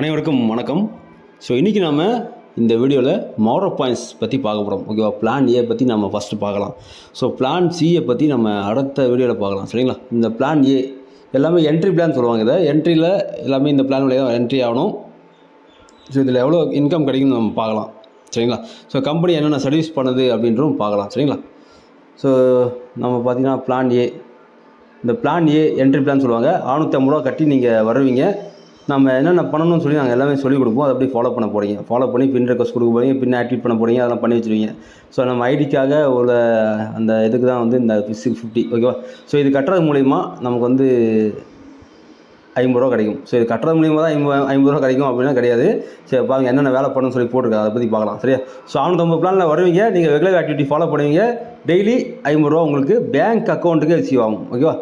அனைவருக்கும் வணக்கம். ஸோ இன்றைக்கி நாம் இந்த வீடியோவில் மோரோ பாயிண்ட்ஸ் பற்றி பார்க்க போகிறோம் ஓகேவா பிளான் ஏ பற்றி நம்ம ஃபஸ்ட்டு பார்க்கலாம். ஸோ பிளான் சியை பற்றி நம்ம அடுத்த வீடியோவில் பார்க்கலாம். சரிங்களா? இந்த பிளான் ஏ எல்லாமே என்ட்ரி பிளான் சொல்லுவாங்க இதை. என்ட்ரியில் எல்லாமே இந்த பிளான் வழியாக என்ட்ரி ஆகணும். ஸோ இதில் எவ்வளோ இன்கம் கிடைக்கும்னு நம்ம பார்க்கலாம். சரிங்களா? ஸோ கம்பெனி என்னென்ன சர்வீஸ் பண்ணுது அப்படின்றும் பார்க்கலாம். சரிங்களா? ஸோ நம்ம பார்த்திங்கன்னா பிளான் ஏ இந்த பிளான் ஏ என்ட்ரி பிளான் சொல்லுவாங்க. ஐநூற்றம்பது ரூபா கட்டி நீங்கள் வருவீங்க. நம்ம என்னென்ன பண்ணணும்னு சொல்லி நாங்கள் எல்லாமே சொல்லிக் கொடுப்போம். அதை அப்படியே ஃபாலோ பண்ண போகிறீங்க ஃபாலோ பண்ணி பின் ரெக்வஸ்ட் கொடுக்க போகிறீங்க பின் ஆக்டிவேட் பண்ண போகிறீங்க அதெல்லாம் பண்ணி வச்சுருவீங்க. ஸோ நம்ம ஐடிக்காக ஒரு அந்த இதுக்கு தான் வந்து இந்த சிக்ஸ் ஃபிஃப்டி ஓகேவா ஸோ இது கட்டுறது மூலிமா நமக்கு வந்து ஐம்பது ரூபா கிடைக்கும். ஸோ இது கட்டுறது மூலியமாக தான் ஐம்பது ஐம்பது ரூபா கிடைக்கும் அப்படின்னா கிடையாது. சரி பாருங்கள் என்னென்ன வேலை பண்ணணும்னு சொல்லி போட்டிருக்காங்க. அதை பற்றி பார்க்கலாம். சரியா? ஸோ ஐநூற்றம்பது பிளானில் வருவீங்க. நீங்கள் ரெகுலர் ஆக்டிவிட்டி ஃபாலோ பண்ணுவீங்க. டெய்லி ஐம்பது ரூபா உங்களுக்கு பேங்க் அக்கௌண்ட்டுக்கு ரிசீவ் ஆகும். ஓகேவா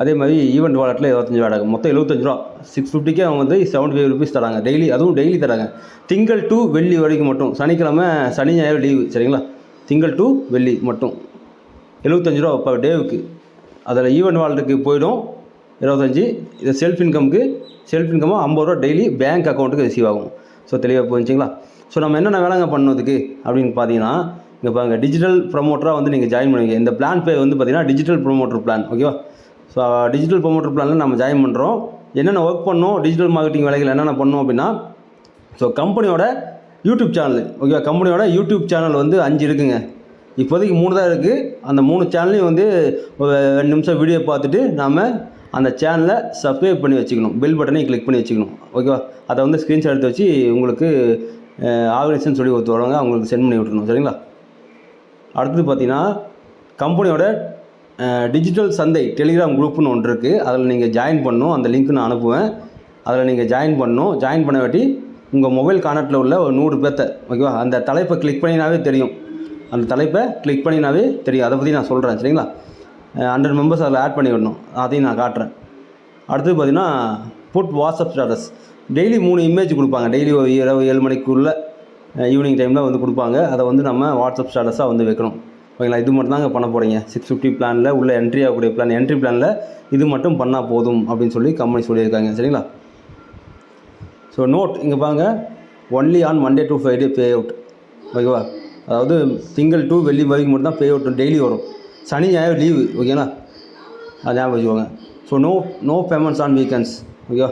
அதே மாதிரி ஈவெண்ட் வாலெட்டில் இருபத்தஞ்சு ரூபா ஆகும் மொத்தம் எழுபத்தஞ்சு ரூபா. சிக்ஸ் ஃபிஃப்டிக்கே அவங்க வந்து செவன்ட்டி ஃபைவ் ருபீஸ் தராங்க. டெய்லி அதுவும் டெய்லி தராங்க. திங்கள் டு வெள்ளி வரைக்கும் மட்டும். சனிக்கிழமை சனி ஞாயிறு லீவு சரிங்களா? திங்கள் டு வெள்ளி மட்டும். எழுபத்தஞ்சு ரூபா பர் டேவுக்கு அதில் ஈவெண்ட் வாலெட்டுக்கு போயிடும். இருபத்தஞ்சி. இது செல்ஃப் இன்கம்க்கு செல்ஃப் இன்கமாக ஐம்பது ரூபா டெய்லி பேங்க் அக்கௌண்ட்டுக்கு ரிசீவ் ஆகும். ஸோ தெளிவாக போச்சுங்களா ஸோ நம்ம என்னென்ன வேலைங்க பண்ணதுக்கு? அப்படின்னு பார்த்தீங்கன்னா இங்கே பாருங்க டிஜிட்டல் ப்ரொமோட்டராக வந்து நீங்கள் ஜாயின் பண்ணுவீங்க. இந்த பிளான் பேர் வந்து பார்த்தீங்கன்னா டிஜிட்டல் ப்ரொமோட்டர் பிளான் ஓகேவா ஸோ டிஜிட்டல் ப்ரொமோட்டர் பிளானில் நம்ம ஜாயின் பண்ணுறோம் என்னென்ன ஒர்க் பண்ணோம்? டிஜிட்டல் மார்க்கெட்டிங் வேலைகள் என்னென்ன பண்ணோம் அப்படின்னா ஸோ கம்பெனியோட யூடியூப் சேனல் ஓகேவா கம்பெனியோட யூடியூப் சேனல் வந்து அஞ்சு இருக்குங்க. இப்போதைக்கு மூணு தான் இருக்குது அந்த மூணு சேனல்லையும் வந்து ஒரு ரெண்டு நிமிஷம் வீடியோ பார்த்துட்டு நாம் அந்த சேனலை சப்ஸ்கிரைப் பண்ணி வச்சுக்கணும். பெல் பட்டனையும் கிளிக் பண்ணி வச்சுக்கணும். ஓகேவா அதை வந்து ஸ்க்ரீன்ஷாட் எடுத்து வச்சு உங்களுக்கு ஆர்கனைசேஷன் சொல்லி ஒருத்தர் அவங்களுக்கு சென்ட் பண்ணி விட்டுருணும் சரிங்களா? அடுத்தது பார்த்திங்கன்னா கம்பெனியோட டிஜிட்டல் சந்தை டெலிகிராம் குரூப்னு ஒன்று இருக்குது அதில் நீங்கள் ஜாயின் பண்ணணும். அந்த லிங்க் நான் அனுப்புவேன். அதில் நீங்கள் ஜாயின் பண்ணணும். ஜாயின் பண்ண வாட்டி உங்கள் மொபைல் கானட்டில் உள்ள ஒரு நூறு பேர்த்த ஓகேவா அந்த தலைப்பை கிளிக் பண்ணினாவே தெரியும். அந்த தலைப்பை கிளிக் பண்ணினாவே தெரியும். அதை பற்றி நான் சொல்கிறேன் சரிங்களா? ஹண்ட்ரட் மெம்பர்ஸ் அதில் ஆட் பண்ணி விடணும் அதையும் நான் காட்டுறேன். அடுத்தது பார்த்தீங்கன்னா புட் வாட்ஸ்அப் ஸ்டேட்டஸ் டெய்லி மூணு இமேஜ் கொடுப்பாங்க. டெய்லி ஒரு இரவு ஏழு மணிக்குள்ளே ஈவினிங் டைமில் வந்து கொடுப்பாங்க. அதை வந்து நம்ம வாட்ஸ்அப் ஸ்டேட்டஸாக வந்து வைக்கணும். ஓகேங்களா? இது மட்டும் தாங்க பண்ண போகிறீங்க சிக்ஸ் ஃபிஃப்டி பிளானில் உள்ள என்ட்ரி ஆகக்கூடிய பிளான் என்ட்ரி பிளானில் இது மட்டும் பண்ணால் போதும் அப்படின்னு சொல்லி கம்பெனி சொல்லியிருக்காங்க. சரிங்களா? ஸோ நோட் இங்கே பாருங்க. Only on Monday to Friday pay out ஓகேவா? அதாவது திங்கள் டு வெள்ளி வரைக்கும் மட்டும் தான் பே அவுட் டெய்லி வரும். சனி ஞாயிறு லீவு ஓகேங்களா? அது ஞாபகம் வச்சுக்கோங்க. So no no payments on weekends ஓகேவா?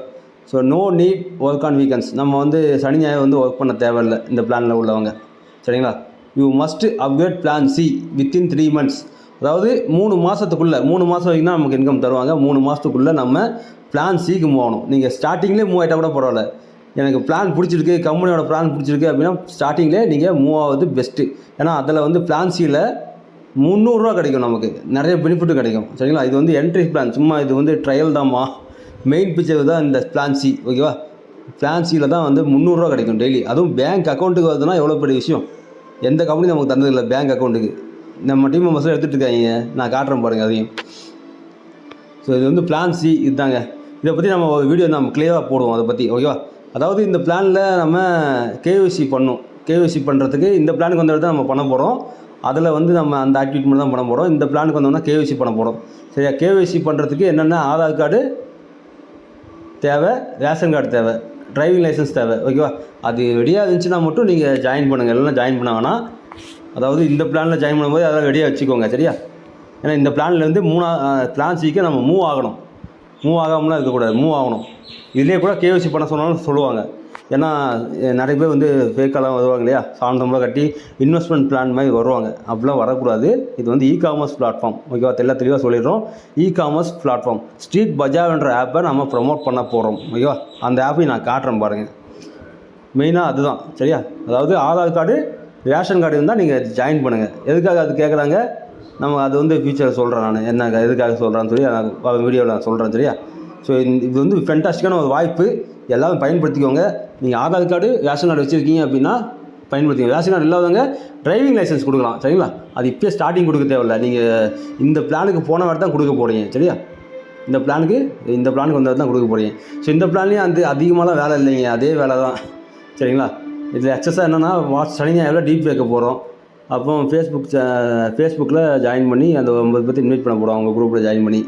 So no need work on weekends நம்ம வந்து சனி ஞாயிறு வந்து ஒர்க் பண்ண தேவையில்லை இந்த பிளானில் உள்ளவங்க. சரிங்களா? You must upgrade plan C within three months அதாவது மூணு மாதத்துக்குள்ளே மூணு மாதம் வரைக்கும் தான் நமக்கு இன்கம் தருவாங்க. மூணு மாதத்துக்குள்ளே நம்ம பிளான் சிக்கு மூவ் ஆகணும். நீங்கள் ஸ்டார்டிங்லேயே மூவ் ஆகிட்டா கூட பரவாயில்ல. எனக்கு பிளான் பிடிச்சிருக்கு கம்பெனியோட பிளான் பிடிச்சிருக்கு அப்படின்னா ஸ்டார்டிங்லேயே நீங்கள் மூவ் ஆகுது பெஸ்ட்டு ஏன்னா அதில் வந்து பிளான் சியில் முந்நூறுரூவா கிடைக்கும் நமக்கு. நிறைய பெனிஃபிட்டு கிடைக்கும். சரிங்களா? இது வந்து என்ட்ரி பிளான் சும்மா இது வந்து ட்ரையல் தான்மா. மெயின் பிக்சர் தான் இந்த பிளான் சி ஓகேவா பிளான் சியில் தான் வந்து முந்நூறுரூவா கிடைக்கும் டெய்லி அதுவும் பேங்க் அக்கௌண்ட்டுக்கு வருதுன்னா எவ்வளோ பெரிய விஷயம்? எந்த கம்பெனியும் நமக்கு தந்ததில்லை. பேங்க் அக்கௌண்ட்டுக்கு நம்ம டீம் மெம்பர்ஸில் எடுத்துகிட்டு இருக்காங்க. நான் காட்டுறேன் பாருங்கள் அதையும். ஸோ இது வந்து பிளான் சி இதுதாங்க. இதை பற்றி நம்ம ஒரு வீடியோ நம்ம கிளியராக போடுவோம் அதை பற்றி ஓகேவா அதாவது இந்த பிளானில் நம்ம கேஒசி பண்ணணும். கேஒசி பண்ணுறதுக்கு இந்த பிளானுக்கு வந்த தான் நம்ம பண்ண போகிறோம் அதில் வந்து நம்ம அந்த ஆக்டிவிட்டி மட்டும் தான் பண்ண போகிறோம் இந்த பிளானுக்கு வந்தோம்னா கேஒசி பண்ண போகிறோம் சரியா? கேஒசி பண்ணுறதுக்கு என்னென்ன ஆதார் கார்டு தேவை? ரேஷன் கார்டு தேவை. டிரைவிங் லைசன்ஸ் தேவை. ஓகேவா அது ரெடியாக இருந்துச்சுன்னா மட்டும் நீங்கள் ஜாயின் பண்ணுங்கள் இல்லைன்னா ஜாயின் பண்ணாங்கன்னா அதாவது இந்த பிளானில் ஜாயின் பண்ணும்போது அதெல்லாம் ரெடியாக வச்சுக்கோங்க. சரியா? ஏன்னா இந்த பிளான்லேருந்து மூணா பிளான் சீக்கிரம் நம்ம மூவ் ஆகணும். மூவ் ஆகாமலாம் இருக்கக்கூடாது. மூவ் ஆகணும். இதுலேயே கூட கேஒசி பண்ண சொன்னாலும் சொல்லுவாங்க. ஏன்னா நிறைய பேர் வந்து ஃபேக்கெல்லாம் வருவாங்க இல்லையா? சாந்தமாக கட்டி இன்வெஸ்ட்மெண்ட் பிளான் மாதிரி வருவாங்க. அப்படிலாம் வரக்கூடாது. இது வந்து இ காமர்ஸ் பிளாட்ஃபார்ம் ஓகேவா தெல்ல தெளிவாக சொல்லிடுறோம். இ காமர்ஸ் பிளாட்ஃபார்ம் ஸ்ட்ரீட் பஜார்ன்ற ஆப்பை நம்ம ப்ரொமோட் பண்ண போகிறோம் ஓகேவா அந்த ஆப்பையும் நான் காட்டுறேன் பாருங்கள் மெயினாக அதுதான். சரியா? அதாவது ஆதார் கார்டு ரேஷன் கார்டு இருந்தால் நீங்கள் ஜாயின் பண்ணுங்கள் எதுக்காக அது கேட்குறாங்க நம்ம அது வந்து ஃபியூச்சரில் சொல்கிறேன் நான். என்ன எதுக்காக சொல்கிறேன்னு சொல்லி நான் வீடியோவில் நான் சொல்கிறேன் சரியா? ஸோ இது வந்து ஃபென்டாஸ்டிக்கான ஒரு வாய்ப்பு. எல்லாரும் பயன்படுத்திக்கோங்க. நீங்கள் ஆதார் கார்டு ரேஷன் கார்டு வச்சுருக்கீங்க அப்படின்னா பயன்படுத்திக்கோங்க. ரேஷன் கார்டு இல்லாதவங்க டிரைவிங் லைசன்ஸ் கொடுக்கலாம். சரிங்களா? அது இப்போயே ஸ்டார்டிங் கொடுக்க தேவையில்ல. நீங்கள் இந்த பிளானுக்கு போன வாட்டி தான் கொடுக்க போகிறீங்க சரியா? இந்த பிளானுக்கு இந்த பிளானுக்கு வந்தால் தான் கொடுக்க போகிறீங்க ஸோ இந்த பிளான்லேயும் அந்த அதிகமாகலாம் வேலை இல்லைங்க. அதே வேலை தான். சரிங்களா? இதில் எக்ஸஸாக என்னென்னா வாட்ஸ் சனி ஞாயிறில் டீப் வைக்க போகிறோம் அப்போ ஃபேஸ்புக் ஃபேஸ்புக்கில் ஜாயின் பண்ணி அந்த ஒன்பது பேர்த்து இன்வைட் பண்ண போகிறோம் அவங்க குரூப்பில் ஜாயின் பண்ணி.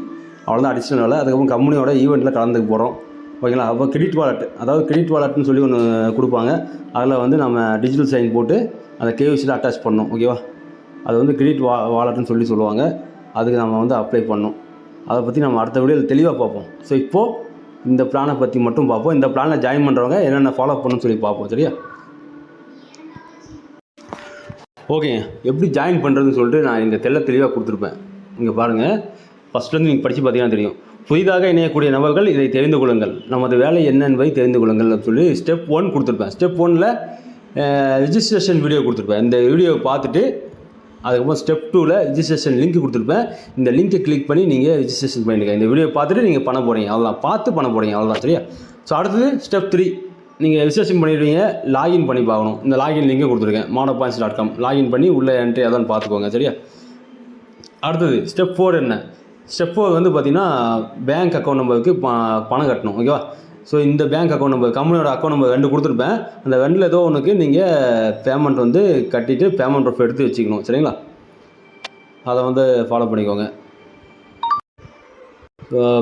அவ்வளோதான் அடிஷ்னல் வேலை. அதுக்கப்புறம் கம்பெனியோட ஈவெண்ட்டில் கலந்துக்க போகிறோம் ஓகேங்களா? அப்போ கிரெடிட் வாலெட் அதாவது கிரெடிட் வாலெட்னு சொல்லி ஒன்று கொடுப்பாங்க. அதில் வந்து நம்ம டிஜிட்டல் சைன் போட்டு அந்த கேவிசியில் அட்டாச் பண்ணணும். ஓகேவா அது வந்து கிரெடிட் வா வாலெட்னு சொல்லி சொல்லுவாங்க. அதுக்கு நம்ம வந்து அப்ளை பண்ணணும். அதை பற்றி நம்ம அடுத்த வீடியோவில் தெளிவாக பார்ப்போம். ஸோ இப்போது இந்த பிளானை பற்றி மட்டும் பார்ப்போம். இந்த பிளானில் ஜாயின் பண்ணுறவங்க என்னென்ன ஃபாலோ பண்ணணும்னு சொல்லி பார்ப்போம். சரியா? ஓகேங்க எப்படி ஜாயின் பண்ணுறதுன்னு சொல்லிட்டு நான் இங்கே தெல்ல தெளிவாக கொடுத்துருப்பேன். இங்கே பாருங்கள் ஃபஸ்ட்லேருந்து நீங்கள் படித்து பார்த்தீங்கன்னா தெரியும். புதிதாக இணையக்கூடிய நபர்கள் இதை தெரிந்து கொள்ளுங்கள். நமது வேலை என்ன என்பதை தெரிந்து கொள்ளுங்கள் அப்படின்னு சொல்லி ஸ்டெப் ஒன் கொடுத்துருப்பேன். ஸ்டெப் ஒனில் ரிஜிஸ்ட்ரேஷன் வீடியோ கொடுத்துருப்பேன். இந்த வீடியோவை பார்த்துட்டு அதுக்கப்புறம் ஸ்டெப் டூவில் ரிஜிஸ்ட்ரேஷன் லிங்க் கொடுத்துருப்பேன். இந்த லிங்க்கை கிளிக் பண்ணி நீங்கள் ரிஜிஸ்ட்ரேஷன் பண்ணிடுங்க இந்த வீடியோ பார்த்துட்டு நீங்கள் பண்ண போகிறீங்க அவ்வளோதான் பார்த்து பண்ண போகிறீங்க அவ்வளோதான் சரியா? ஸோ அடுத்தது ஸ்டெப் த்ரீ நீங்கள் ரிஜிஸ்ட்ரேஷன் பண்ணிடுவீங்க லாகின் பண்ணி பார்க்கணும். இந்த லாகின் லிங்கை கொடுத்துருக்கேன். மாடோ பாயிண்ட்ஸ் டாட் காம் லாகின் பண்ணி உள்ளே என்ட்ரி அதான் பார்த்துக்கோங்க. சரியா? அடுத்தது ஸ்டெப் ஃபோர் என்ன? ஸ்டெப் ஃபோர் வந்து பார்த்தீங்கன்னா பேங்க் அக்கௌண்ட் நம்பருக்கு ப- பணம் கட்டணும் ஓகேவா ஸோ இந்த பேங்க் அக்கௌண்ட் நம்பர் கம்பெனியோட அக்கௌண்ட் நம்பர் ரெண்டு கொடுத்துருப்பேன். அந்த ரெண்டில் ஏதோ ஒன்றுக்கு நீங்கள் பேமெண்ட் வந்து கட்டிட்டு பேமெண்ட் ப்ரூஃப் எடுத்து வச்சுக்கணும் சரிங்களா? அதை வந்து ஃபாலோ பண்ணிக்கோங்க.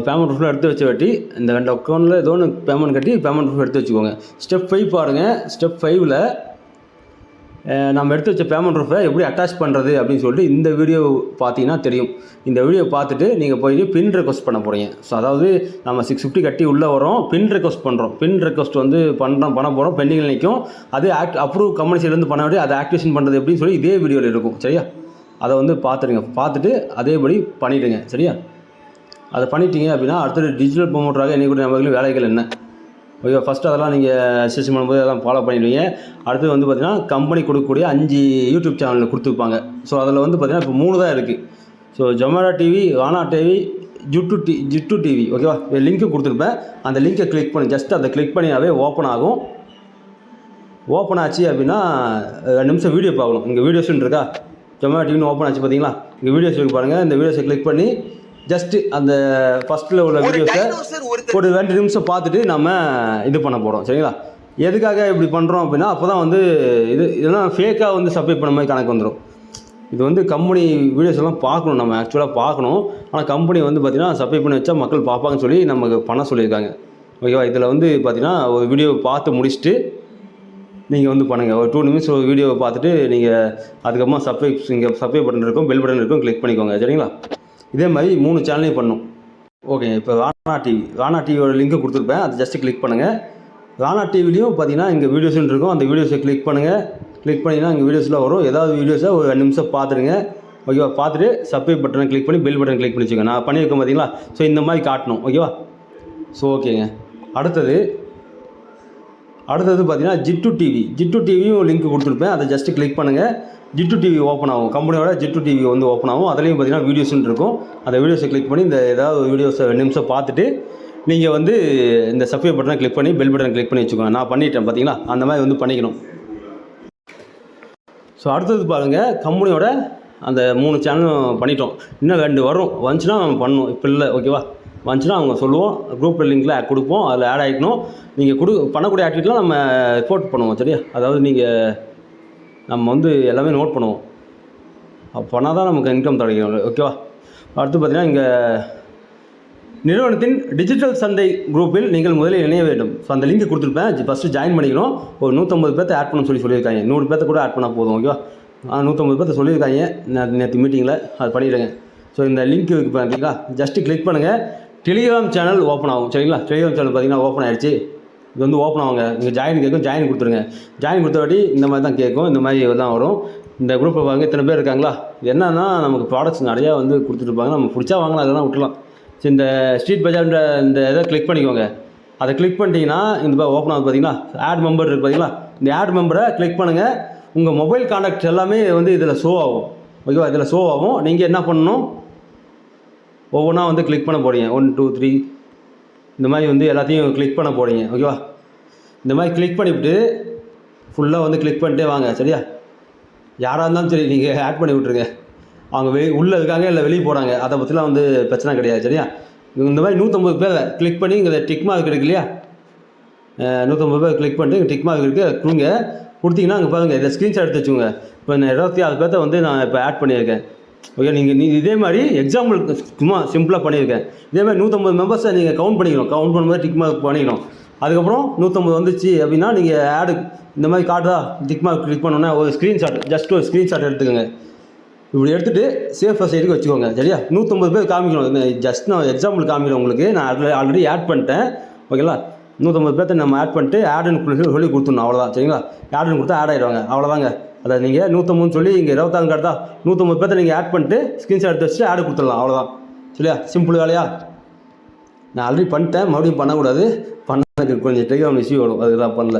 பேமெண்ட் ப்ரூஃப்லாம் எடுத்து வச்ச வாட்டி இந்த ரெண்டு அக்கௌண்ட்டில் ஏதோ ஒன்று பேமெண்ட் கட்டி பேமெண்ட் ப்ரூஃப் எடுத்து வச்சுக்கோங்க. ஸ்டெப் ஃபைவ் பாருங்கள் ஸ்டெப் ஃபைவ்ல நம்ம எடுத்து வச்ச பேமெண்ட் ப்ரூஃபை எப்படி அட்டாச் பண்ணுறது அப்படின்னு சொல்லிட்டு இந்த வீடியோ பார்த்தீங்கன்னா தெரியும். இந்த வீடியோ பார்த்துட்டு நீங்கள் போய் பின் ரெக்வஸ்ட் பண்ண போகிறீங்க ஸோ அதாவது நம்ம சிக்ஸ் ஃபிஃப்டி கட்டி உள்ளே வரோம் பின் ரெக்வஸ்ட் பண்ணுறோம் பின் ரெக்வஸ்ட் வந்து பண்ணுறோம் பண்ண போகிறோம் பெண்டிங்கில் நிற்கும் அது ஆக்ட் அப்ரூவ் கம்பெனி சைட்லேருந்து பண்ண வேண்டிய அதை ஆக்டிவேஷன் பண்ணுறது எப்படின்னு சொல்லி இதே வீடியோவில் இருக்கும். சரியா? அதை வந்து பார்த்துடுங்க. பார்த்துட்டு அதேபடி பண்ணிவிடுங்க சரியா? அதை பண்ணிட்டீங்க அப்படின்னா அடுத்தது டிஜிட்டல் ப்ரொமோட்டராக இணையக்கூடிய நபர்களின் வேலைகள் என்ன? ஓகே ஃபஸ்ட்டு அதெல்லாம் நீங்கள் ரிஜிஸ்ட்ரேஷன் பண்ணும்போது அதெல்லாம் ஃபாலோ பண்ணிடுவீங்க. அடுத்து வந்து பார்த்தீங்கன்னா கம்பெனி கொடுக்கக்கூடிய அஞ்சு யூடியூப் சேனலில் கொடுத்துருப்பாங்க. ஸோ அதில் வந்து பார்த்திங்கன்னா இப்போ மூணு தான் இருக்குது ஸோ ஜொமேட்டோ டிவி வானா டிவி ஜுட்டு டி ஜிட்டு டிவி ஓகேவா லிங்க்கு கொடுத்துருப்பேன். அந்த லிங்கை கிளிக் பண்ணி. ஜஸ்ட் அதை கிளிக் பண்ணியாவே ஓப்பன் ஆகும். ஓப்பன் ஆச்சு அப்படின்னா ரெண்டு நிமிஷம் வீடியோ பார்க்கணும். இங்கே வீடியோஸ்னு இருக்கா? ஜொமேட்டோ டிவின்னு ஓப்பன் ஆச்சு பார்த்தீங்களா இங்கே வீடியோஸ் இருக்கு பாருங்கள் இந்த வீடியோஸை கிளிக் பண்ணி ஜஸ்ட்டு அந்த ஃபஸ்ட்டில் உள்ள வீடியோஸை ஒரு ரெண்டு நிமிஷம் பார்த்துட்டு நம்ம இது பண்ண போகிறோம் சரிங்களா? எதுக்காக இப்படி பண்ணுறோம் அப்படின்னா அப்போ தான் வந்து இது இதெல்லாம் ஃபேக்காக வந்து சப்ளை பண்ண மாதிரி கணக்கு வந்துடும் இது வந்து கம்பெனி வீடியோஸ் எல்லாம் பார்க்கணும் நம்ம ஆக்சுவலாக பார்க்கணும். ஆனால் கம்பெனி வந்து பார்த்திங்கன்னா சப்ளை பண்ணி வச்சா மக்கள் பார்ப்பாங்கன்னு சொல்லி நமக்கு பண்ண சொல்லியிருக்காங்க. ஓகேவா? இதில் வந்து பார்த்திங்கன்னா ஒரு வீடியோ பார்த்து முடிச்சுட்டு நீங்கள் வந்து பண்ணுங்கள் ஒரு டூ நிமிஷம் ஒரு வீடியோவை பார்த்துட்டு நீங்கள் அதுக்கப்புறமா சப்ளை இங்கே சப்ளை பட்டன் இருக்கும் பெல் பட்டன் இருக்கும் கிளிக் பண்ணிக்கோங்க சரிங்களா? இதே மாதிரி மூணு சேனலையும் பண்ணும். ஓகே இப்போ ராணா டிவி ராணா டிவியோட லிங்க் கொடுத்துருப்பேன். அதை ஜஸ்ட்டு கிளிக் பண்ணுங்கள் ராணா டிவிலையும் பார்த்தீங்கன்னா இங்கே வீடியோஸ்னு இருக்கும். அந்த வீடியோஸை கிளிக் பண்ணுங்கள் கிளிக் பண்ணிங்கன்னா இங்கே வீடியோஸ்லாம் வரும். ஏதாவது வீடியோஸை ஒரு ரெண்டு நிமிஷம் பார்த்துருங்க ஓகேவா பார்த்துட்டு சப்ஸ்கிரைப் பட்டனை கிளிக் பண்ணி பெல் பட்டன் கிளிக் பண்ணி வச்சுக்கோங்க. நான் பண்ணியிருக்கேன் பார்த்தீங்களா ஸோ இந்த மாதிரி காட்டணும். ஓகேவா ஸோ ஓகேங்க அடுத்தது அடுத்தது பார்த்தீங்கன்னா ஜிட்டு டிவி. ஜிட்டு டிவியும் லிங்க் கொடுத்துருப்பேன். அதை ஜஸ்ட்டு கிளிக் பண்ணுங்கள் ஜிட்டு டிவி ஓப்பன் ஆகும். கம்பெனியோட ஜிட்டு டிவி வந்து ஓப்பன் ஆகும். அதுலேயும் பார்த்தீங்கன்னா வீடியோஸ்னு இருக்கும். அந்த வீடியோஸை கிளிக் பண்ணி இந்த ஏதாவது ஒரு வீடியோஸை ரெண்டு நிமிஷம் பார்த்துட்டு நீங்கள் வந்து இந்த சப்ஸ்கிரைப் பட்டனை கிளிக் பண்ணி பெல் பட்டனை கிளிக் பண்ணி வச்சுக்கோங்க. நான் பண்ணிட்டேன் பார்த்தீங்களா? அந்த மாதிரி வந்து பண்ணிக்கணும். ஸோ அடுத்தது பாருங்கள் கம்பெனியோட அந்த மூணு சேனலும் பண்ணிட்டோம். இன்னும் ரெண்டு வரும். வந்துச்சுன்னா பண்ணணும். இப்போ இல்லை. ஓகேவா வந்துச்சுன்னா அவங்க சொல்லுவோம் குரூப் லிங்கில் கொடுப்போம் அதில் ஆட் ஆகிக்கணும் நீங்கள் கொடு பண்ணக்கூடிய ஆக்டிவிட்டிலாம் நம்ம ரிப்போர்ட் பண்ணுவோம் சரியா? அதாவது நீங்கள் நம்ம வந்து எல்லாமே நோட் பண்ணுவோம். அப்போ பண்ணால் தான் நமக்கு இன்கம் கிடைக்கும் ஓகேவா அடுத்து பார்த்தீங்கன்னா இங்கே நிறுவனத்தின் டிஜிட்டல் சந்தை குரூப்பில் நீங்கள் முதலில் இணைய வேண்டும். ஸோ அந்த லிங்க் கொடுத்துருப்பேன். ஃபஸ்ட்டு ஜாயின் பண்ணிக்கணும் ஒரு நூற்றம்பது பேர்த்த ஆட் பண்ண சொல்லி சொல்லியிருக்காங்க. நூறு பேர்த்த கூட ஆட் பண்ணால் போதும் ஓகேவா ஆ நூற்றம்பது பேர்த்த சொல்லியிருக்காங்க. நேற்று மீட்டிங்கில் அது பண்ணிடுறேங்க. ஸோ இந்த லிங்க் இருக்குது பார்த்தீங்களா ஜஸ்ட்டு கிளிக் பண்ணுங்கள் டெலிகிராம் சேனல் ஓப்பன் ஆகும். சரிங்களா? டெலிகிராம் சேனல் பார்த்தீங்கன்னா ஓப்பன் ஆயிடுச்சு இது வந்து ஓப்பன் ஆகுங்க. இங்கே ஜாயின் கேட்கும் ஜாயின் கொடுத்துருங்க. ஜாயின் கொடுத்த வாட்டி இந்த மாதிரி தான் கேட்கும். இந்த மாதிரி தான் வரும். இந்த குரூப்பில் பாருங்க இத்தனை பேர் இருக்காங்களா? என்னென்னா என்னன்னா நமக்கு ப்ராடக்ட்ஸ் நிறையா வந்து கொடுத்துட்ருப்பாங்க நம்ம பிடிச்சா வாங்கலாம் அதெல்லாம் விட்டுலாம் சரி இந்த ஸ்ட்ரீட் பஜார்ன்ற இந்த இதை கிளிக் பண்ணிக்கோங்க. அதை கிளிக் பண்ணிட்டீங்கன்னா இந்த ஓப்பன் ஆகுது பார்த்தீங்களா? ஆட் மெம்பர் இருக்குது பார்த்தீங்களா? இந்த ஆட் மெம்பரை கிளிக் பண்ணுங்கள் உங்கள் மொபைல் காண்டாக்ட் எல்லாமே வந்து இதில் ஷோ ஆகும். ஓகேவா இதில் ஷோ ஆகும். நீங்கள் என்ன பண்ணணும்? ஒவ்வொன்றா வந்து கிளிக் பண்ண போகிறீங்க ஒன் டூ த்ரீ இந்த மாதிரி வந்து எல்லாத்தையும் கிளிக் பண்ண போகிறீங்க ஓகேவா இந்த மாதிரி கிளிக் பண்ணிவிட்டு ஃபுல்லாக வந்து கிளிக் பண்ணிட்டே வாங்க சரியா? யாராக இருந்தாலும் சரி நீங்கள் ஆட் பண்ணி விட்ருங்க அவங்க வெளி உள்ளே இருக்காங்க இல்லை வெளியே போகிறாங்க அதை பற்றிலாம் வந்து பிரச்சனை கிடையாது சரியா? இந்த மாதிரி நூற்றம்பது பேர் கிளிக் பண்ணி இங்கே டிக் மார்க் இருக்கு இல்லையா? நூற்றம்பது பேர் கிளிக் பண்ணிட்டு டிக் மார்க் இருக்குது அதை கொடுங்க. கொடுத்தீங்கன்னா அங்கே பாருங்கள் இதை ஸ்க்ரீன்ஷாட் எடுத்து வச்சுக்கோங்க. இப்போ நான் இருபத்தி ஆறு பேர்த்த வந்து நான் இப்போ ஆட் பண்ணியிருக்கேன். ஓகே நீங்கள் நீ இதே மாதிரி எக்ஸாம்பிள் சும்மா சிம்பிளாக பண்ணியிருக்கேன். இதே மாதிரி நூற்றம்பது மெம்பர்ஸை நீங்கள் கவுண்ட் பண்ணிக்கணும். கவுண்ட் பண்ணும்போது டிக் மார்க் பண்ணிக்கணும். அதுக்கப்புறம் நூற்றம்பது வந்துச்சு அப்படின்னா நீங்கள் ஆடு இந்த மாதிரி காட்டுதா டிக் மார்க் கிளிக் பண்ணோன்னா ஒரு ஸ்க்ரீன்ஷாட் ஜஸ்ட் ஒரு ஸ்க்ரீன்ஷாட் எடுத்துக்கோங்க. இப்படி எடுத்துகிட்டு சேஃப் சைடுக்கு வச்சுக்கோங்க. சரியா? நூற்றம்பது பேர் காமிக்கணும். ஜஸ்ட் நான் எக்ஸாம்பிள் காமிக்கிறேன் உங்களுக்கு. நான் அதில் ஆல்ரெடி ஆட் பண்ணிட்டேன். ஓகேங்களா நூற்றம்பது பேர்த்த நம்ம ஆட் பண்ணிட்டு ஆடுன்னு சொல்லி கொடுத்துடணும். அவ்வளோதான் சரிங்களா? ஆடுன்னு கொடுத்தா ஆட் ஆகிடுவாங்க அவ்வளோதாங்க அதை நீங்கள் நூற்றம்பதுன்னு சொல்லி இங்கே இருபத்தாங்க கார்டு நூற்றம்பது பேர்த்த நீங்கள் ஆட் பண்ணிட்டு ஸ்க்ரீன்ஷாட் எடுத்து வச்சுட்டு ஆடு கொடுத்துடலாம். அவ்வளோதான் சரியா? சிம்பிள் வேலையா? நான் ஆல்ரெடி பண்ணிட்டேன். மறுபடியும் பண்ணக்கூடாது. பண்ணதுக்கு கொஞ்சம் டெலிகிராம் இஷ்யூ வரும். அதுதான் பண்ணல.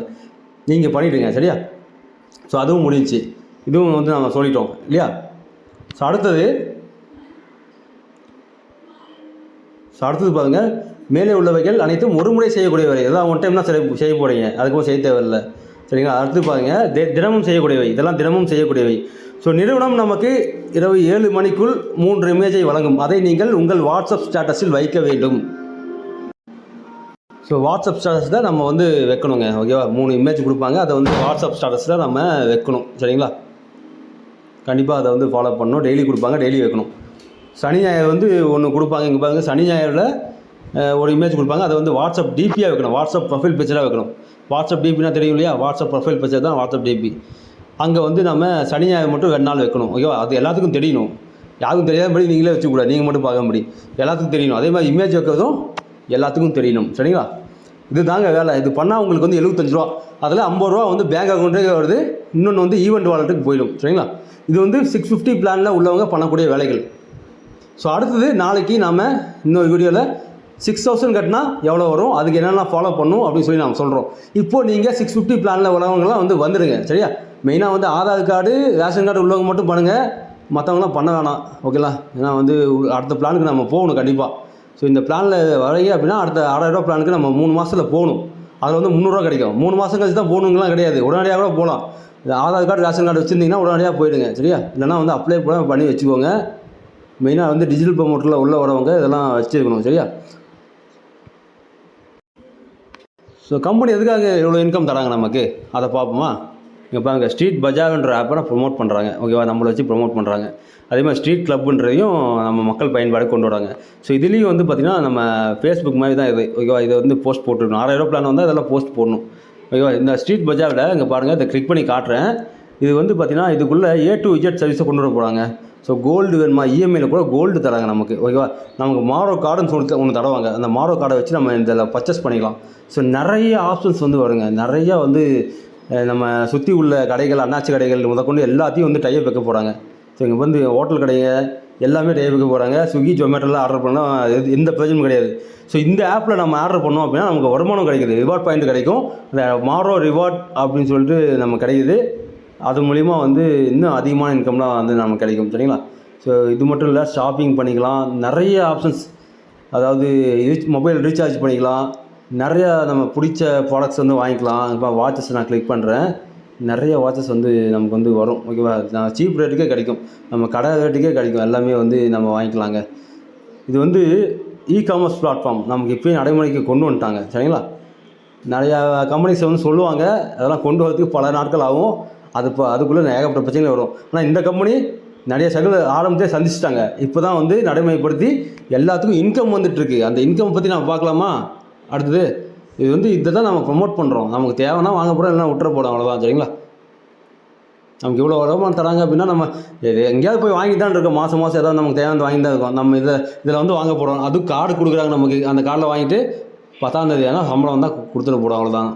நீங்கள் பண்ணிவிடுங்க சரியா? ஸோ அதுவும் முடிஞ்சுச்சு. இதுவும் வந்து நம்ம சொல்லிட்டோம். இல்லையா? ஸோ அடுத்தது. ஸோ அடுத்தது பாருங்கள் மேலே உள்ளவைகள் அனைத்தும் ஒரு முறை செய்யக்கூடியவை இதெல்லாம் ஒன் டைம் தான் செய்ய செய்ய போகிறீங்க அதுக்கும் செய்ய தேவையில்லை. சரிங்களா? அடுத்து பாருங்கள் தி தினமும் செய்யக்கூடியவை. இதெல்லாம் தினமும் செய்யக்கூடியவை. ஸோ நிறுவனம் நமக்கு இரவு ஏழு மணிக்குள் மூன்று இமேஜை வழங்கும். அதை நீங்கள் உங்கள் வாட்ஸ்அப் ஸ்டேட்டஸில் வைக்க வேண்டும். ஸோ வாட்ஸ்அப் ஸ்டேட்டஸில் நம்ம வந்து வைக்கணுங்க. ஓகேவா? மூணு இமேஜ் கொடுப்பாங்க. அதை வந்து வாட்ஸ்அப் ஸ்டேட்டஸில் நம்ம வைக்கணும். சரிங்களா? கண்டிப்பாக அதை வந்து ஃபாலோ பண்ணணும். டெய்லி கொடுப்பாங்க. டெய்லி வைக்கணும். சனி ஞாயிறு வந்து ஒன்று கொடுப்பாங்க. இங்கே பாருங்கள் சனி ஞாயிறில் ஒரு இமேஜ் கொடுப்பாங்க. அதை வந்து வாட்ஸ்அப் டிபியாக வைக்கணும். வாட்ஸ்அப் ப்ரொஃபைல் பிக்சராக வைக்கணும். வாட்ஸ்அப் டிபினா தெரியும் இல்லையா? வாட்ஸ்அப் ப்ரொஃபைல் பிக்சர் தான் வாட்ஸ்அப் டிபி அங்கே வந்து நம்ம சனி ஞாயிறு மட்டும் ரெண்டு நாள் வைக்கணும். ஓகேவா அது எல்லாத்துக்கும் தெரியணும். யாருக்கும் தெரியாதபடி நீங்களே வச்சுக்கூடாது. நீங்கள் மட்டும் பார்க்க முடியும். எல்லாத்துக்கும் தெரியணும். அதே மாதிரி இமேஜ் வைக்கிறதும் எல்லாத்துக்கும் தெரியணும். சரிங்களா? இது தாங்க வேலை. இது பண்ணால் உங்களுக்கு வந்து எழுபத்தஞ்சு ரூபா. அதில் ஐம்பது ரூபா வந்து பேங்க் அக்கௌண்ட்டுக்கு வருது. இன்னொன்று வந்து ஈவெண்ட் வாலெட்டுக்கு போயிடும். சரிங்களா? இது வந்து சிக்ஸ் ஃபிஃப்டி பிளானில் உள்ளவங்க பண்ணக்கூடிய வேலைகள். ஸோ அடுத்தது நாளைக்கு நாம் இன்னொரு வீடியோவில் சிக்ஸ் தௌசண்ட் கட்டினா எவ்வளோ வரும்? அதுக்கு என்னென்ன ஃபாலோ பண்ணும் அப்படின்னு சொல்லி நாம் சொல்கிறோம் இப்போது நீங்கள் சிக்ஸ் ஃபிஃப்டி பிளானில் உள்ளவங்களாம் வந்து வந்துடுங்க சரியா? மெயினாக வந்து ஆதார் கார்டு ரேஷன் கார்டு உள்ளவங்க மட்டும் பண்ணுங்கள் மற்றவங்களாம் பண்ண வேணாம். ஓகேங்களா ஏன்னா வந்து அடுத்த பிளானுக்கு நம்ம போகணும் கண்டிப்பாக ஸோ இந்த பிளானில் வரைய அப்படின்னா அடுத்த ஆறாயிரரூவா பிளானுக்கு நம்ம மூணு மாதத்தில் போகணும். அதில் வந்து முந்நூறுரூவா கிடைக்கும். மூணு மாதம் கழிச்சு தான் போகணுங்கலாம் கிடையாது. உடனடியாக கூட போகலாம். இந்த ஆதார் கார்டு ரேஷன் கார்டு வச்சுருந்தீங்கன்னா உடனடியாக போயிடுங்க. சரியா? இல்லைன்னா வந்து அப்ளை பண்ணி வச்சுக்கோங்க. மெயினாக வந்து டிஜிட்டல் ப்ரமோட்டரில் உள்ளே வரவங்க இதெல்லாம் வச்சுருக்கணும். சரியா? ஸோ கம்பெனி எதுக்காக இவ்வளோ இன்கம் தராங்க நமக்கு? அதை பார்ப்போமா? இங்கே பாருங்க ஸ்ட்ரீட் பஜார்ன்ற ஆப்பை ப்ரொமோட் பண்ணுறாங்க ஓகேவா நம்மளை வச்சு ப்ரொமோட் பண்ணுறாங்க அதே மாதிரி ஸ்ட்ரீட் கிளப்புன்றதையும் நம்ம மக்கள் பயன்பாடு கொண்டு வராங்க. ஸோ இதுலேயும் வந்து பார்த்திங்கன்னா நம்ம ஃபேஸ்புக் மாதிரி தான் இது. ஓகேவா இதை வந்து போஸ்ட் போட்டுருக்கணும் ஆறாயிரம் பிளான் வந்தால் இதெல்லாம் போஸ்ட் போடணும். ஓகேவா இந்த ஸ்ட்ரீட் பஜாரில் இங்கே பாருங்கள் இதை கிளிக் பண்ணி காட்டுறேன். இது வந்து பார்த்திங்கன்னா இதுக்குள்ளே ஏ டு இஜெட் சர்வீஸை கொண்டு வர போகிறாங்க ஸோ கோல்டு வேணுமா? இஎம்ஐயில் கூட கோல்டு தராங்க நமக்கு. ஓகேவா நமக்கு மாரோ கார்டுன்னு சொல்லிட்டு ஒன்று தடவாங்க அந்த மாரோ கார்டை வச்சு நம்ம இதில் பர்ச்சேஸ் பண்ணிக்கலாம். ஸோ நிறைய ஆப்ஷன்ஸ் வந்து வருங்க. நிறையா வந்து நம்ம சுற்றி உள்ள கடைகள் அண்ணாச்சி கடைகள் முதற்கொண்டு எல்லாத்தையும் வந்து டைப் வைக்க போகிறாங்க ஸோ இங்கே வந்து ஹோட்டல் கடைங்க எல்லாமே டைப் வைக்க போகிறாங்க ஸ்விக்கி ஜொமேட்டோலாம் ஆர்டர் பண்ணால் எது எந்த பிரச்சனையும் கிடையாது. ஸோ இந்த ஆப்பில் நம்ம ஆர்டர் பண்ணோம் அப்படின்னா நமக்கு வருமானம் கிடைக்குது. ரிவார்ட் பாயிண்ட் கிடைக்கும். மாரோ ரிவார்ட் அப்படின்னு சொல்லிட்டு நம்ம கிடைக்குது. அது மூலிமா வந்து இன்னும் அதிகமான இன்கம்லாம் வந்து நமக்கு கிடைக்கும் சரிங்களா? ஸோ இது மட்டும் இல்லை ஷாப்பிங் பண்ணிக்கலாம். நிறைய ஆப்ஷன்ஸ் அதாவது ரீச் மொபைல் ரீசார்ஜ் பண்ணிக்கலாம். நிறையா நம்ம பிடிச்ச ப்ராடக்ட்ஸ் வந்து வாங்கிக்கலாம். இப்போ வாட்சஸ் நான் கிளிக் பண்ணுறேன் நிறைய வாட்சஸ் வந்து நமக்கு வந்து வரும். ஓகேவா நான் சீப் ரேட்டுக்கே கிடைக்கும். நம்ம கடை ரேட்டுக்கே கிடைக்கும். எல்லாமே வந்து நம்ம வாங்கிக்கலாங்க. இது வந்து இ காமர்ஸ் பிளாட்ஃபார்ம் நமக்கு இப்போயும் நடைமுறைக்கு கொண்டு வந்துட்டாங்க சரிங்களா? நிறையா கம்பெனிஸ் வந்து சொல்லுவாங்க அதெல்லாம் கொண்டு வரதுக்கு பல நாட்கள் ஆகும். அது இப்போ அதுக்குள்ளே ஏகப்பட்ட பிரச்சனைகள் வரும். ஆனால் இந்த கம்பெனி நிறைய சகல ஆரம்பத்தே சந்திச்சிட்டாங்க. இப்போ தான் வந்து நடைமுறைப்படுத்தி எல்லாத்துக்கும் இன்கம் வந்துட்டுருக்கு. அந்த இன்கம் பற்றி நம்ம பார்க்கலாமா? அடுத்தது இது வந்து இதை தான் நம்ம ப்ரொமோட் பண்ணுறோம் நமக்கு தேவைன்னா வாங்க போகிறோம் இல்லைன்னா விட்டுற போகிறோம் அவ்வளோதான் சரிங்களா? நமக்கு இவ்வளோ வருமானம் தராங்க அப்படின்னா நம்ம எங்கேயாவது போய் வாங்கி தான் இருக்கோம். மாதம் மாதம் ஏதாவது நமக்கு தேவை வாங்கி தான் இருக்கோம். நம்ம இதை இதில் வந்து வாங்க போகிறோம் அதுவும் கார்டு கொடுக்குறாங்க நமக்கு. அந்த கார்டில் வாங்கிட்டு பத்தாம் தேதி ஆனால் சம்பளம் தான் கொடுத்துட்டு போகிறோம் அவ்வளோதான்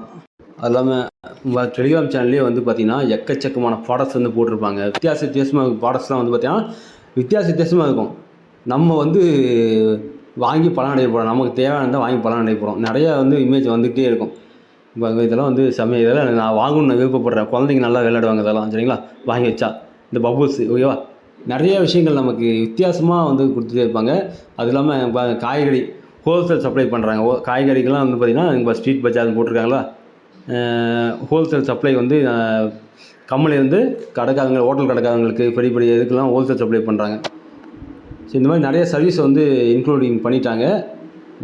அது இல்லாமல் டெலிகிராம் சேனல்லே வந்து பார்த்தீங்கன்னா எக்கச்சக்கமான ப்ராடக்ட்ஸ் வந்து போட்டிருப்பாங்க. வித்தியாச வித்தியாசமாக ப்ராடக்ட்ஸ்லாம் வந்து பார்த்தீங்கன்னா வித்தியாச வித்தியாசமாக இருக்கும். நம்ம வந்து வாங்கி பலன் அடைய போகிறோம் நமக்கு தேவையானதை வாங்கி பலன் அடைய போகிறோம் நிறையா வந்து இமேஜ் வந்துகிட்டே இருக்கும். இப்போ இதெல்லாம் வந்து சமையல் இதெல்லாம் நான் வாங்கணும்னு நான் விருப்பப்படுறேன். குழந்தைங்க நல்லா விளையாடுவாங்க இதெல்லாம் சரிங்களா? வாங்கி வச்சா. இந்த பபுள்ஸ் ஓகேவா நிறைய விஷயங்கள் நமக்கு வித்தியாசமாக வந்து கொடுத்துட்டே இருப்பாங்க. அது இல்லாமல் காய்கறி ஹோல்சேல் சப்ளை பண்ணுறாங்க ஓ காய்கறிக்கெல்லாம் வந்து பார்த்திங்கன்னா இப்போ ஸ்ட்ரீட் பஜார் போட்டிருக்காங்களா? ஹோல்சேல் சப்ளை வந்து கம்பெனி வந்து கடைக்காரங்க ஹோட்டல் கடைக்காரங்களுக்கு பெரிய பெரிய இதுக்கெல்லாம் ஹோல்சேல் சப்ளை பண்ணுறாங்க ஸோ இந்த மாதிரி நிறைய சர்வீஸ் வந்து இன்க்ளூடிங் பண்ணிட்டாங்க.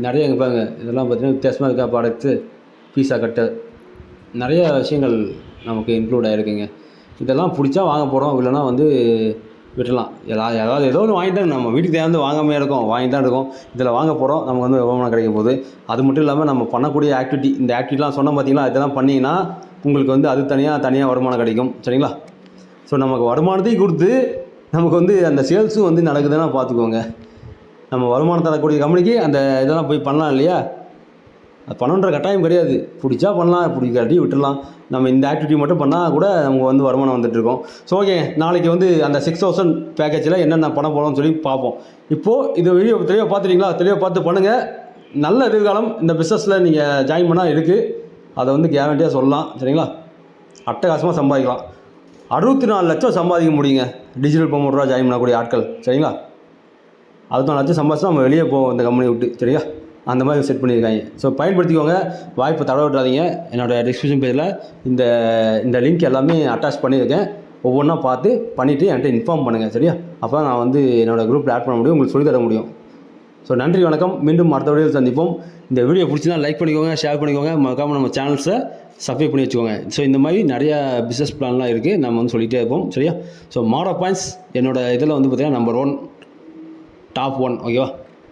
நிறைய இங்கே பாருங்க இதெல்லாம் பார்த்தீங்கன்னா வித்தியாசமாக இருக்கா? ப்ராடக்ட்ஸு பீஸா கட்டு நிறைய விஷயங்கள் நமக்கு இன்க்ளூட் ஆகிருக்குங்க இதெல்லாம் பிடிச்சா வாங்க போகிறோம் இல்லைனா வந்து விட்டுலாம் ஏதாவது ஏதாவது ஏதோ ஒன்று வாங்கி. தான் நம்ம வீட்டுக்கு தேவை வாங்காமே இருக்கோம் வாங்கி தான் இருக்கோம். இதில் வாங்க போகிறோம் நமக்கு வந்து வருமானம் கிடைக்க போகுது. அது மட்டும் இல்லாமல் நம்ம பண்ணக்கூடிய ஆக்டிவிட்டி இந்த ஆக்டிவிட்டிலாம் சொன்ன பார்த்தீங்களா இதெல்லாம் பண்ணிங்கன்னா உங்களுக்கு வந்து அது தனியாக தனியாக வருமானம் கிடைக்கும். சரிங்களா? ஸோ நமக்கு வருமானத்தையும் கொடுத்து நமக்கு வந்து அந்த சேல்ஸும் வந்து நடக்குதுன்னா பார்த்துக்கோங்க நம்ம வருமானம் தரக்கூடிய கம்பெனிக்கு அந்த இதெல்லாம் போய் பண்ணலாம் இல்லையா? அது பண்ணணுன்ற கட்டாயம் கிடையாது. பிடிச்சா பண்ணலாம் பிடிக்காட்டி விட்டுடலாம். நம்ம இந்த ஆக்டிவிட்டி மட்டும் பண்ணால் கூட நமக்கு வந்து வருமானம் வந்துட்டுருக்கோம் ஸோ ஓகே நாளைக்கு வந்து அந்த சிக்ஸ் தௌசண்ட் பேக்கேஜில் என்னென்ன பண்ண போகிறோம்னு சொல்லி பார்ப்போம். இப்போது இந்த வீடியோ தெளிவாக பார்த்துட்டீங்களா? தெளிவாக பார்த்து பண்ணுங்கள் நல்ல எதிர்காலம். இந்த பிஸ்னஸில் நீங்கள் ஜாயின் பண்ணால் இருக்குது அதை வந்து கேரண்டியாக சொல்லலாம். சரிங்களா? அட்டகாசமாக சம்பாதிக்கலாம். அறுபத்தி நாலு லட்சம் சம்பாதிக்க முடியுங்க. டிஜிட்டல் ப்ரொமோட்டராக ஜாயின் பண்ணக்கூடிய ஆட்கள். சரிங்களா? அறுபத்தி நாலு லட்சம் சம்பாதிச்சு நம்ம வெளியே போவோம் இந்த கம்பெனி விட்டு. சரியா? அந்த மாதிரி செட் பண்ணியிருக்காங்க. ஸோ பயன்படுத்திக்கோங்க. வாய்ப்பை தடவை விட்றாதீங்க என்னோடய டிஸ்கிரிப்ஷன் பேஜில் இந்த இந்த லிங்க் எல்லாமே அட்டாச் பண்ணியிருக்கேன். ஒவ்வொன்றா பார்த்து பண்ணிவிட்டு என்கிட்ட இன்ஃபார்ம் பண்ணுங்கள் சரியா? அப்போ தான் நான் வந்து என்னோடய குரூப்பில் ஆட் பண்ண முடியும் உங்களுக்கு சொல்லித் தர முடியும். ஸோ நன்றி வணக்கம். மீண்டும் அடுத்த வீடியோவில் சந்திப்போம். இந்த வீடியோ பிடிச்சினா லைக் பண்ணிக்கோங்க ஷேர் பண்ணிக்கோங்க. மறக்காமல் நம்ம சேனல்ஸை சப்ஸ்கிரைப் பண்ணி வச்சுக்கோங்க. ஸோ இந்த மாதிரி நிறையா பிஸ்னஸ் பிளான்லாம் இருக்குது நம்ம வந்து சொல்லிகிட்டே இருப்போம் சரியா? ஸோ மாடல் பாயிண்ட்ஸ் என்னோடய இதில் வந்து பார்த்திங்கன்னா நம்பர் ஒன் டாப் ஒன் ஓகேவா